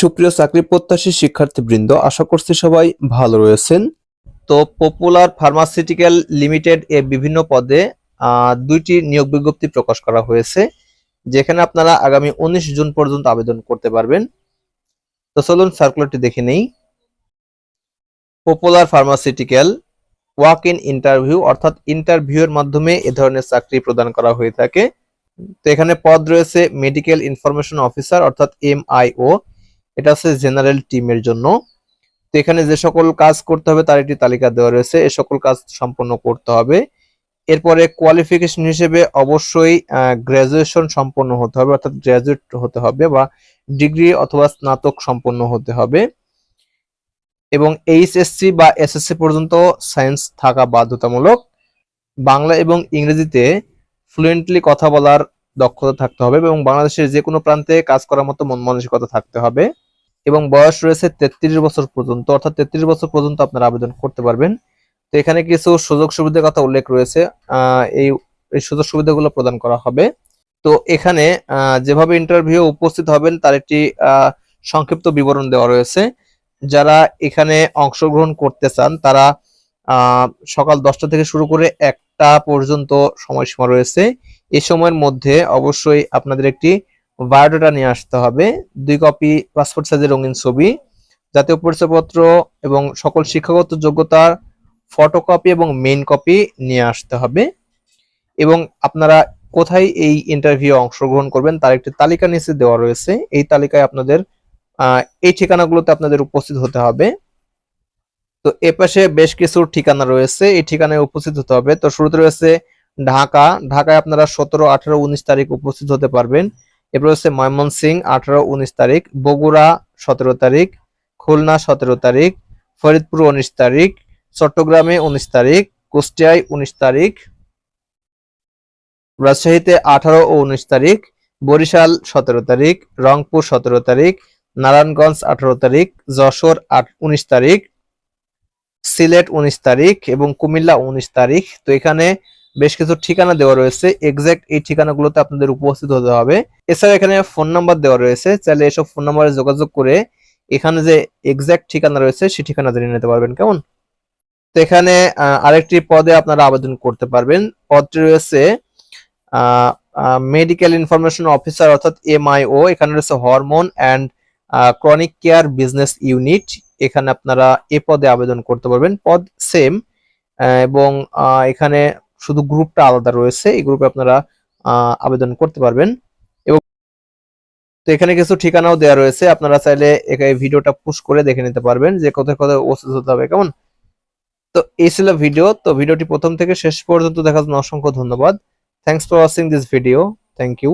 সুপ্রিয় চাকরি প্রত্যাশী শিক্ষার্থীবৃন্দ, আশা করছি সবাই ভালো রয়েছেন। তো পপুলার ফার্মাসিউটিক্যাল লিমিটেড এ বিভিন্ন পদে দুইটি নিয়োগ বিজ্ঞপ্তি প্রকাশ করা হয়েছে, যেখানে আপনারা আগামী উনিশ জুন পর্যন্ত আবেদন করতে পারবেন। তো চলুন সার্কুলারটি দেখে নেই। Popular pharmaceutical walk in interview অর্থাৎ ইন্টারভিউ এর মাধ্যমে এ ধরনের চাকরি প্রদান করা হয়ে থাকে। তো এখানে পদ রয়েছে মেডিকেল ইনফরমেশন অফিসার অর্থাৎ এমআইও এটা হচ্ছে জেনারেল টিমের জন্য। তো এখানে যে সকল কাজ করতে হবে তার একটি তালিকা দেওয়া রয়েছে। এ সকল কাজ সম্পন্ন করতে হবে। এরপরে কোয়ালিফিকেশন হিসেবে অবশ্যই গ্রাজুয়েশন সম্পন্ন হতে হবে, অর্থাৎ গ্রাজুয়েট হতে হবে বা ডিগ্রি অথবা স্নাতক সম্পন্ন হতে হবে। এবং এইচএসসি বা এসএসসি পর্যন্ত সায়েন্স থাকা বাধ্যতামূলক। বাংলা এবং ইংরেজিতে ফ্লুয়েন্টলি কথা বলার দক্ষতা থাকতে হবে এবং বাংলাদেশের যে কোনো প্রান্তে কাজ করার মতো মন মানসিকতা থাকতে হবে। এবং বয়স রয়েছে তেত্রিশ বছর পর্যন্ত, অর্থাৎ তেত্রিশ বছর পর্যন্ত আপনারা আবেদন করতে পারবেন। তো এখানে কিছু সুযোগ সুবিধার কথা উল্লেখ রয়েছে এই এই সুযোগ সুবিধাগুলো প্রদান করা হবে। তো এখানে যেভাবে ইন্টারভিউ উপস্থিত হবেন, তার একটি সংক্ষিপ্ত বিবরণ দেওয়া রয়েছে। যারা এখানে অংশগ্রহণ করতে চান, তারা সকাল দশটা থেকে শুরু করে একটা পর্যন্ত সময়সীমা রয়েছে। এই সময়ের মধ্যে অবশ্যই আপনাদের একটি বায়োডাটা নিয়ে আসতে হবে। দুই কপি পাসপোর্ট সাইজের রঙিন ছবি, জাতীয় পরিচয়পত্র এবং সকল শিক্ষাগত যোগ্যতার ফটোকপি এবং মেইন কপি নিয়ে আসতে হবে। এবং আপনারা কোথায় এই ইন্টারভিউ অংশগ্রহণ করবেন তার একটি তালিকা নিচে দেওয়া রয়েছে। এই তালিকায় আপনাদের এই ঠিকানাগুলোতে আপনাদের উপস্থিত হতে হবে। তো এ পাশে বেশ কিছু ঠিকানা রয়েছে। এই ঠিকানায় উপস্থিত হতে হবে। তো শুরুতে রয়েছে ঢাকা। ঢাকায় আপনারা সতেরো, আঠারো, উনিশ তারিখ উপস্থিত হতে পারবেন। এরপর হচ্ছে ময়মনসিং আঠারো উনিশ তারিখ, বগুড়া সতেরো তারিখ, খুলনা সতেরো তারিখ, ফরিদপুর উনিশ তারিখ, চট্টগ্রামে উনিশ তারিখ, কুষ্টিয়ায় উনিশ তারিখ, রাজশাহীতে আঠারো ও উনিশ তারিখ, বরিশাল সতেরো তারিখ, রংপুর সতেরো তারিখ, নারায়ণগঞ্জ আঠারো তারিখ, যশোর আট উনিশ তারিখ, সিলেট উনিশ তারিখ এবং কুমিল্লা উনিশ তারিখ। তো এখানে বেশ কিছু ঠিকানা দেওয়া রয়েছে। এক্সাক্ট এই ঠিকানাগুলোতে আপনাদের উপস্থিত হতে হবে। এছাড়া এখানে ফোন নাম্বার দেওয়া রয়েছে। চাইলে এসব ফোন নাম্বারে যোগাযোগ করে এখানে যে এক্সাক্ট ঠিকানা রয়েছে, সেই ঠিকানা জেনে নিতে পারবেন। কেমন? তো এখানে আরেকটি পদে আপনারা আবেদন করতে পারবেন। পদটি রয়েছে মেডিকেল ইনফরমেশন অফিসার অর্থাৎ এমআইও এখানে রয়েছে hormone and chronic care business unit এখানে আপনারা এ পদে আবেদন করতে পারবেন। পদ সেম এবং এখানে শুধু গ্রুপটা আলাদা রয়েছে, এই গ্রুপে আপনারা আবেদন করতে পারবেন। এবং তো এখানে কিছু ঠিকানাও দেওয়া রয়েছে, আপনারা চাইলে এখানে ভিডিওটা পুশ করে দেখে নিতে পারবেন যে কোথায় কোথায় উপস্থিত হতে হবে, কেমন? তো এই ছিল ভিডিও, তো ভিডিওটি প্রথম থেকে শেষ পর্যন্ত দেখার জন্য অসংখ্য ধন্যবাদ। Thanks for watching this video thank you